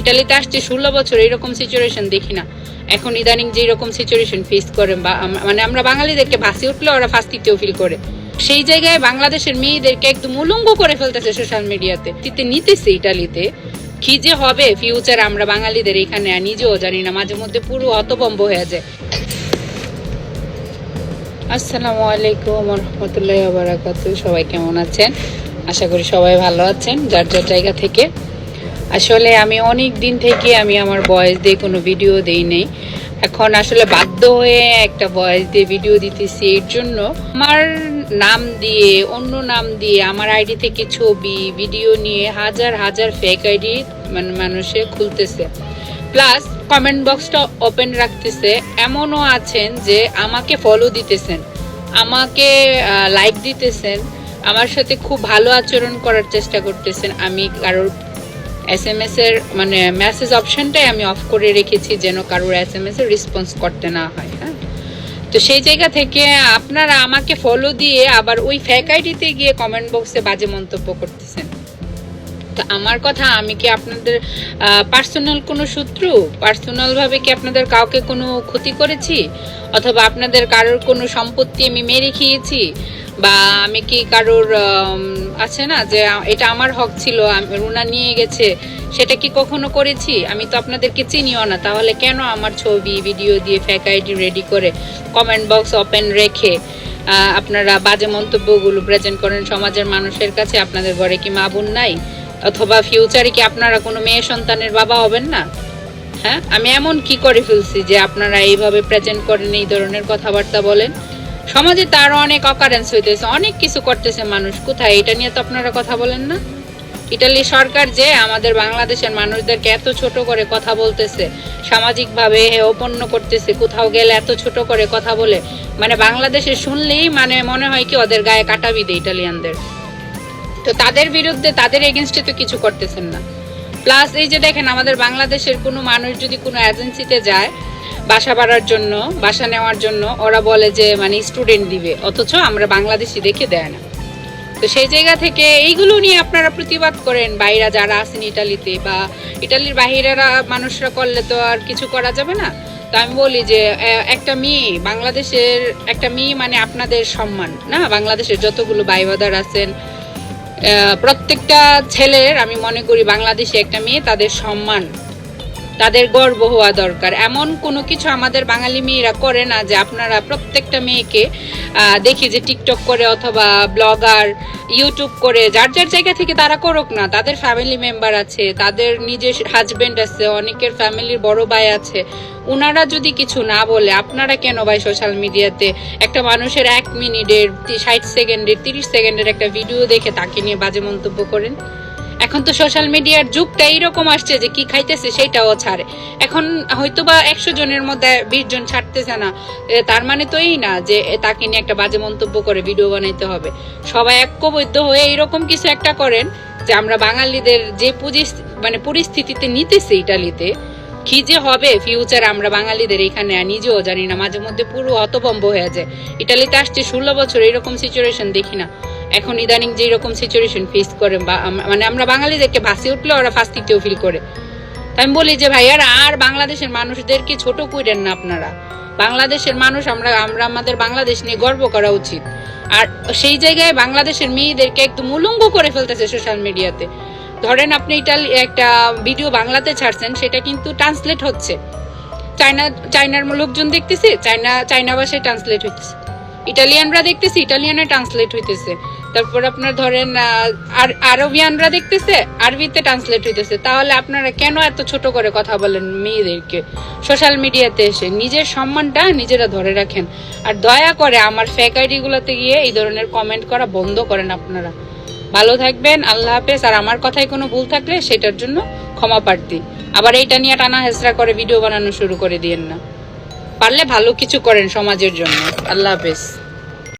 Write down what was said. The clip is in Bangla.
ইটালিতে আসছে ষোলো বছর, এরকম সিচুয়েশন দেখি না। এখন ইদানিং যে এরকম সিচুয়েশন ফেস করে মানে আমরা বাঙালিদেরকে ভাসি উঠলে ওরা ফাস্তিতেও ফিল করে। সেই জায়গায় বাংলাদেশের মেয়েদেরকে একদম উলঙ্গ করে ফেলতেছে সোশ্যাল মিডিয়াতে তিতে নিতেছে ইটালিতে, কি যে হবে ফিউচার আমরা বাঙালিদের এখানে নিজেও জানি না, মাঝে মধ্যে পুরো হতবম্ব হয়ে যায়। আসসালামু আলাইকুম রহমতুল্লাহ বারাকাতু সবাই কেমন আছেন? আশা করি সবাই ভালো আছেন, যার যার জায়গা থেকে। আসলে আমি অনেক দিন থেকে আমি আমার বয়স দিয়ে কোনো ভিডিও দেই নেই। এখন আসলে বাধ্য হয়ে একটা বয়স দিয়ে ভিডিও দিতেছি, এর জন্য আমার নাম দিয়ে, অন্য নাম দিয়ে, আমার আইডি থেকে ছবি ভিডিও নিয়ে হাজার হাজার ফেক আইডি মানে মানুষে খুলতেছে। প্লাস কমেন্ট বক্সটা ওপেন রাখতেছে। এমনও আছেন যে আমাকে ফলো দিতেছেন, আমাকে লাইক দিতেছেন, আমার সাথে খুব ভালো আচরণ করার চেষ্টা করতেছেন, আমি কারোর এস এম এস এর মানে মেসেজ অপশনটাই আমি অফ করে রেখেছি যেন কারোর এস এম এস এর রেসপন্স করতে না হয় হ্যাঁ? তো সেই জায়গা থেকে আপনারা আমাকে ফলো দিয়ে আবার ওই ফ্যাক আইডিতে গিয়ে কমেন্ট বক্সে বাজে মন্তব্য করতেছেন। আমার কথা, আমি কি আপনাদের পার্সোনাল কোনো শত্রু? পার্সোনালভাবে কি আপনাদের কাউকে কোনো ক্ষতি করেছি? অথবা আপনাদের কারোর কোনো সম্পত্তি আমি মেরে খেয়েছি? বা আমি কি কারোর আছে না যে, এটা আমার হক ছিল রুনা নিয়ে গেছে, সেটা কি কখনো করেছি? আমি তো আপনাদেরকে চিনিও না, তাহলে কেন আমার ছবি ভিডিও দিয়ে ফ্যাক আইডি রেডি করে কমেন্ট বক্স ওপেন রেখে আপনারা বাজে মন্তব্যগুলো প্রেজেন্ট করেন সমাজের মানুষের কাছে? আপনাদের ঘরে কি মা বোন নাই? অথবা ফিউচারে কি আপনারা কোনো মেয়ে সন্তানের বাবা হবেন না? হ্যাঁ? আমি এমন কি করে ফেলছি যে আপনারা এইভাবে প্রেজেন্ট করেন, এই ধরনের কথাবার্তা বলেন? সমাজে তারও অনেক অকারেন্স হইতেছে, অনেক কিছু করতেছে মানুষ। কোথায়? এটা নিয়ে তো আপনারা কথা বলেন না। ইটালি সরকার যে আমাদের বাংলাদেশের মানুষদেরকে এত ছোট করে কথা বলতেছে, সামাজিকভাবে অপন্ন করতেছে, কোথাও গেলে এত ছোট করে কথা বলে মানে বাংলাদেশে শুনলেই মানে মনে হয় কি ওদের গায়ে কাটা বিদে ইটালিয়ানদের তো তাদের বিরুদ্ধে, তাদের এগেনস্টে তো কিছু করতেছেন না। প্লাস এই যে দেখেন, আমাদের বাংলাদেশের কোনো মানুষ যদি কোনো এজেন্সিতে যায়, বাসা বাড়ার জন্য, বাসা নেওয়ার জন্য, ওরা বলে যে মানে স্টুডেন্ট দিবে। অথচ আমরা বাংলাদেশি দেখে দেয় না। তো সেই জায়গা থেকে এইগুলো নিয়ে আপনারা প্রতিবাদ করেন, বাইরা যারা আছেন ইটালিতে বা ইটালির বাহিরেরা মানুষরা করলে তো আর কিছু করা যাবে না। তো আমি বলি যে একটা মেয়ে, বাংলাদেশের একটা মেয়ে মানে আপনাদের সম্মান, না? বাংলাদেশের যতগুলো বাইবাদার আছেন প্রত্যেকটা ছেলের আমি মনে করি বাংলাদেশে একটা মেয়ে তাদের সম্মান তাদের গর্ব হওয়া দরকার। এমন কোনো কিছু আমাদের বাঙালি মেয়েরা করে না যে আপনারা প্রত্যেকটা মেয়েকে দেখি যে টিকটক করে অথবা ব্লগার, ইউটিউব করে, যার যার জায়গা থেকে তারা করুক না, তাদের ফ্যামিলি মেম্বার আছে, তাদের নিজের হাজবেন্ড আছে, অনেকের ফ্যামিলির বড় ভাই আছে ওনারা যদি কিছু না বলে, আপনারা কেন ভাই সোশ্যাল মিডিয়াতে একটা মানুষের এক মিনিটের ষাট সেকেন্ডের, তিরিশ সেকেন্ডের একটা ভিডিও দেখে তাকে নিয়ে বাজে মন্তব্য করেন? এখন তো সোশ্যাল মিডিয়ার যুগটা এইরকম আসছে যে কি খাইতেছে সেটাও ছাড়ে। এখন হয়তো বা একশো জনের মধ্যে বিশ জন ছাড়তেছে না। তার মানে তো এই না যে তাকে নিয়ে একটা বাজে মন্তব্য করে ভিডিও বানাইতে হবে। সবাই ঐক্যবদ্ধ হয়ে এরকম কিছু একটা করেন যে আমরা বাঙালিদের যে মানে পরিস্থিতিতে নিতেছে ইটালিতে, কি যে হবে ফিউচার আমরা বাঙালিদের এখানে নিজেও জানি না। মাঝে মধ্যে পুরো হতবম্ব হয়ে যায়। ইটালিতে আসছে ষোলো বছর, এরকম সিচুয়েশন দেখি না। এখন ইদানিং যে এরকম সিচুয়েশন ফেস করে, বা মানে আমরা বাঙালিদেরকে ভাসি উঠলে ওরা ফাস্তিতেও ফিল করে। তাই আমি বলি যে, ভাইয়ারা, আর বাংলাদেশের মানুষদেরকে ছোট করেন না আপনারা। বাংলাদেশের মানুষ আমরা আমরা আমাদের বাংলাদেশ নিয়ে গর্ব করা উচিত। আর সেই জায়গায় বাংলাদেশের মেয়েদেরকে একদম উলঙ্গ করে ফেলতেছে সোশ্যাল মিডিয়াতে ধরেন আপনি এটা একটা ভিডিও বাংলাতে ছাড়ছেন, সেটা কিন্তু ট্রান্সলেট হচ্ছে। চায়না, চায়নার লোকজন দেখতেছে, চায়না চায়না ভাষায় ট্রান্সলেট হচ্ছে। ইটালিয়ানরা দেখতেছে, ইটালিয়ানে ট্রান্সলেট হইতেছে। তারপর আপনার ধরেন আর, আরবিয়ানরা দেখতেছে, আরবিতে ট্রান্সলেট হইতেছে। তাহলে আপনারা কেন এত ছোট করে কথা বলেন মেয়েদেরকে? সোশ্যাল মিডিয়াতে এসে নিজের সম্মানটা নিজেরা ধরে রাখেন। আর দয়া করে আমার ফেক আইডিগুলোতে গিয়ে এই ধরনের কমেন্ট করা বন্ধ করেন আপনারা। ভালো থাকবেন, আল্লাহ হাফেজ। আর আমার কথায় কোনো ভুল থাকলে সেটার জন্য ক্ষমা প্রার্থী। আবার এইটা নিয়ে টানা হেসরা করে ভিডিও বানানো শুরু করে দিয়েন না। পারলে ভালো কিছু করেন সমাজের জন্য। আল্লাহ হাফেজ।